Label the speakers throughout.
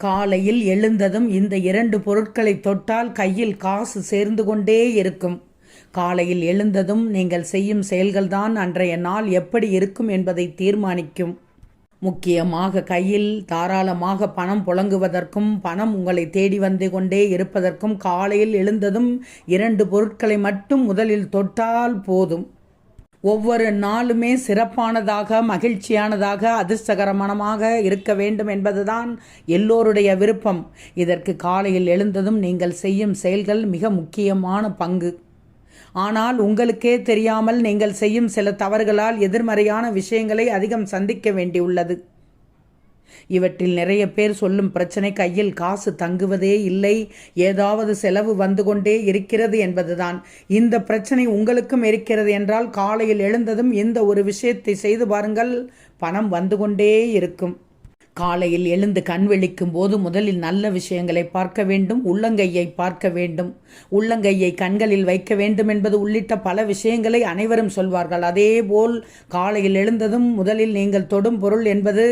Speaker 1: காலையில் எழுந்ததும் இந்த இரண்டு பொருட்களை தொட்டால் கையில் காசு சேர்ந்து கொண்டே இருக்கும். காலையில் எழுந்ததும் நீங்கள் செய்யும் செயல்கள்தான் அன்றைய நாள் எப்படி இருக்கும் என்பதை தீர்மானிக்கும். முக்கியமாக கையில் தாராளமாக பணம் புழங்குவதற்கும் பணம் உங்களை தேடி வந்து கொண்டே இருப்பதற்கும் காலையில் எழுந்ததும் இரண்டு பொருட்களை மட்டும் முதலில் தொட்டால் போதும். ஒவ்வொரு நாளுமே சிறப்பானதாக மகிழ்ச்சியானதாக அதிர்ஷ்டகரமானமாக இருக்க வேண்டும் என்பதுதான் எல்லோருடைய விருப்பம். இதற்கு காலையில் எழுந்ததும் நீங்கள் செய்யும் செயல்கள் மிக முக்கியமான பங்கு. ஆனால் உங்களுக்கே தெரியாமல் நீங்கள் செய்யும் சில தவறுகளால் எதிர்மறையான விஷயங்களை அதிகம் சந்திக்க வேண்டியுள்ளது. இவற்றில் நிறைய பேர் சொல்லும் பிரச்சனை கையில் காசு தங்குவதே இல்லை. ஏதாவது செலவு வந்து கொண்டே இருக்கிறது என்பதுதான். இந்த பிரச்சனை உங்களுக்கும் இருக்கிறது என்றால் காலையில் எழுந்ததும் இந்த ஒரு விஷயத்தை செய்து பாருங்கள். பணம் வந்து கொண்டே இருக்கும். காலையில் எழுந்து கண் விழிக்கும் போது முதலில் நல்ல விஷயங்களை பார்க்க வேண்டும் உள்ளங்கையை பார்க்க வேண்டும். உள்ளங்கையை கண்களில் வைக்க வேண்டும் என்பது உள்ளிட்ட பல விஷயங்களை அனைவரும் சொல்வார்கள். அதேபோல் காலையில் எழுந்ததும் முதலில் நீங்கள் தொடும் பொருள் என்பது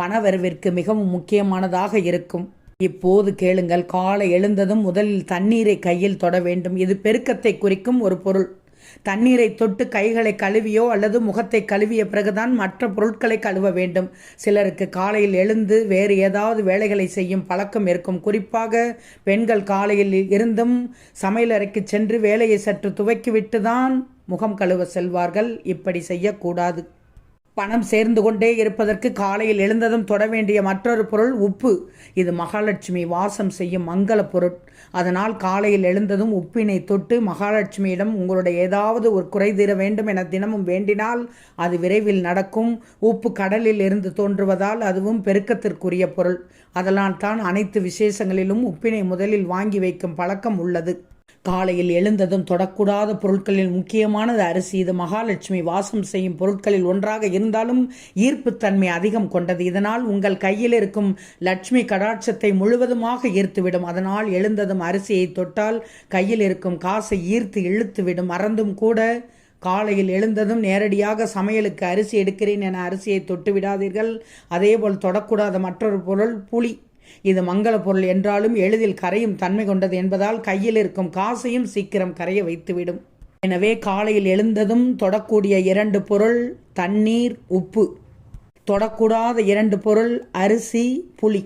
Speaker 1: பணவரவிற்கு மிகவும் முக்கியமானதாக இருக்கும். இப்போது கேளுங்கள் காலை எழுந்ததும் முதலில் தண்ணீரை கையில் தொட வேண்டும். இது பெருக்கத்தை குறிக்கும் ஒரு பொருள். தண்ணீரை தொட்டு கைகளை கழுவியோ அல்லது முகத்தை கழுவிய பிறகுதான் மற்ற பொருட்களை கழுவ வேண்டும். சிலருக்கு காலையில் எழுந்து வேறு ஏதாவது வேலைகளை செய்யும் பழக்கம் இருக்கும். குறிப்பாக பெண்கள் காலையில் இருந்தும் சமையலறைக்கு சென்று வேலையை சற்று துவக்கிவிட்டு தான் முகம் கழுவ செல்வார்கள். இப்படி செய்யக்கூடாது. பணம் சேர்ந்து கொண்டே இருப்பதற்கு காலையில் எழுந்ததும் தொட வேண்டிய மற்றொரு பொருள் உப்பு. இது மகாலட்சுமி வாசம் செய்யும் மங்கள பொருள். அதனால் காலையில் எழுந்ததும் உப்பினை தொட்டு மகாலட்சுமியிடம் உங்களுடைய ஏதாவது ஒரு குறை தீர வேண்டும் என தினமும் வேண்டினால் அது விரைவில் நடக்கும். உப்பு கடலில் இருந்து தோன்றுவதால் அதுவும் பெருக்கத்திற்குரிய பொருள். அதனால் தான் அனைத்து விசேஷங்களிலும் உப்பினை முதலில் வாங்கி வைக்கும் பழக்கம் உள்ளது. காலையில் எழுந்ததும் தொடக்கூடாத பொருட்களில் முக்கியமானது அரிசி. இது மகாலட்சுமி வாசம் செய்யும் பொருட்களில் ஒன்றாக இருந்தாலும் ஈர்ப்புத்தன்மை அதிகம் கொண்டது. இதனால் உங்கள் கையில் இருக்கும் லட்சுமி கடாட்சத்தை முழுவதுமாக ஈர்த்துவிடும். அதனால் எழுந்ததும் அரிசியை தொட்டால் கையில் இருக்கும் காசை ஈர்த்து இழுத்துவிடும். மறந்தும் கூட காலையில் எழுந்ததும் நேரடியாக சமையலுக்கு அரிசி எடுக்கிறேன் என அரிசியை தொட்டு விடாதீர்கள். அதேபோல் தொடக்கூடாத மற்றொரு பொருள் புளி. இது மங்கள பொருள் என்றாலும் எளிதில் கரையும் தன்மை கொண்டது என்பதால் கையில் இருக்கும் காசையும் சீக்கிரம் கரைய வைத்துவிடும். எனவே காலையில் எழுந்ததும் தொடக்கூடிய இரண்டு பொருள் தண்ணீர் உப்பு. தொடக்கூடாத இரண்டு பொருள் அரிசி புளி.